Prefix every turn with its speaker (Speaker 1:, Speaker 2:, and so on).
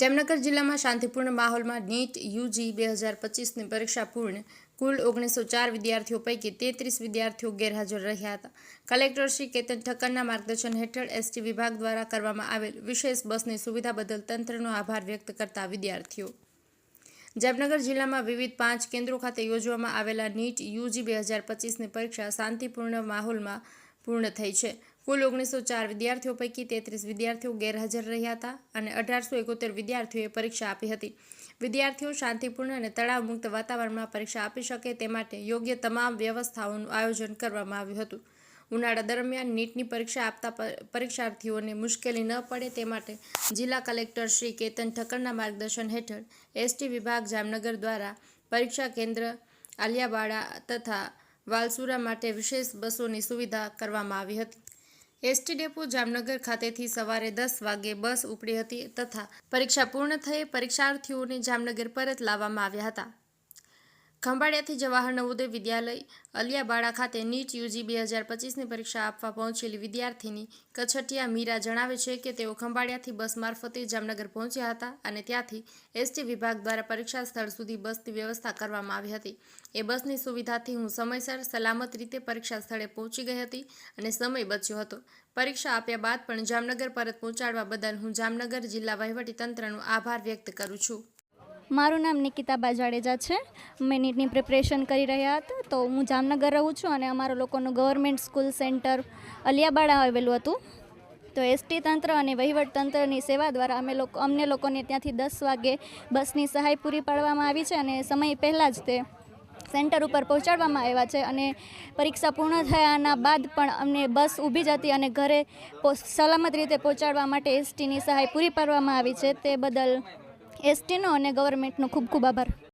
Speaker 1: જામનગર જિલ્લામાં શાંતિપૂર્ણ માહોલમાં નીટ, યુજી બે હજાર પચીસની પરીક્ષા પૂર્ણ. કુલ ઓગણીસો ચાર વિદ્યાર્થીઓ પૈકી તેત્રીસ વિદ્યાર્થીઓ ગેરહાજર રહ્યા હતા. કલેક્ટર શ્રી કેતન ઠક્કરના માર્ગદર્શન હેઠળ એસટી વિભાગ દ્વારા કરવામાં આવેલ વિશેષ બસની સુવિધા બદલ તંત્રનો આભાર વ્યક્ત કરતા વિદ્યાર્થીઓ. જામનગર જિલ્લામાં વિવિધ પાંચ કેન્દ્રો ખાતે યોજવામાં આવેલા નીટ, યુજી બે હજાર પચીસની પરીક્ષા શાંતિપૂર્ણ માહોલમાં પૂર્ણ થઈ છે. કુલ ઓગણીસો ચાર વિદ્યાર્થીઓ પૈકી તેત્રીસ વિદ્યાર્થીઓ ગેરહાજર રહ્યા હતા અને અઢારસો એકોતેર વિદ્યાર્થીઓએ પરીક્ષા આપી હતી. વિદ્યાર્થીઓ શાંતિપૂર્ણ અને તણાવમુક્ત વાતાવરણમાં પરીક્ષા આપી શકે તે માટે યોગ્ય તમામ વ્યવસ્થાઓનું આયોજન કરવામાં આવ્યું હતું. ઉનાળા દરમિયાન નીટની પરીક્ષા આપતા પરીક્ષાર્થીઓને મુશ્કેલી ન પડે તે માટે જિલ્લા કલેક્ટર શ્રી કેતન ઠક્કરના માર્ગદર્શન હેઠળ એસટી વિભાગ જામનગર દ્વારા પરીક્ષા કેન્દ્ર આલિયાવાડા તથા વાલસુરા માટે વિશેષ બસોની સુવિધા કરવામાં આવી હતી. એસટી ડેપો જામનગર ખાતેથી સવારે દસ વાગે બસ ઉપડી હતી તથા પરીક્ષા પૂર્ણ થયે પરીક્ષાર્થીઓને જામનગર પરત લાવવામાં આવ્યા હતા. ખંભાળિયાથી જવાહર નવોદય વિદ્યાલય અલિયાબાળા ખાતે નીટ યુજી બે હજાર પચીસની પરીક્ષા આપવા પહોંચેલી વિદ્યાર્થીની કછટિયા મીરા જણાવે છે કે તેઓ ખંભાળિયાથી બસ મારફતે જામનગર પહોંચ્યા હતા અને ત્યાંથી એસટી વિભાગ દ્વારા પરીક્ષા સ્થળ સુધી બસની વ્યવસ્થા કરવામાં આવી હતી. એ બસની સુવિધાથી હું સમયસર સલામત રીતે પરીક્ષા સ્થળે પહોંચી ગઈ હતી અને સમય બચ્યો હતો. પરીક્ષા આપ્યા બાદ પણ જામનગર પરત પહોંચાડવા બદલ હું જામનગર જિલ્લા વહીવટીતંત્રનો આભાર વ્યક્ત કરું છું.
Speaker 2: મારું નામ નિકિતાબા જાડેજા છે. મેં નીટની પ્રિપરેશન કરી રહ્યા હતા, તો હું જામનગર રહું છું અને અમારા લોકોનું ગવર્મેન્ટ સ્કૂલ સેન્ટર અલિયાબાડા આવેલું હતું. તો એસટી તંત્ર અને વહીવટ તંત્રની સેવા દ્વારા અમે લોકો, અમને લોકોને ત્યાંથી દસ વાગે બસની સહાય પૂરી પાડવામાં આવી છે અને સમય પહેલાં જ તે સેન્ટર ઉપર પહોંચાડવામાં આવ્યા છે અને પરીક્ષા પૂર્ણ થયાના બાદ પણ અમને બસ ઊભી જ હતી અને ઘરે સલામત રીતે પહોંચાડવા માટે એસટીની સહાય પૂરી પાડવામાં આવી છે. તે બદલ એસટીનો અને ગવર્મેન્ટનો ખૂબ ખૂબ આભાર.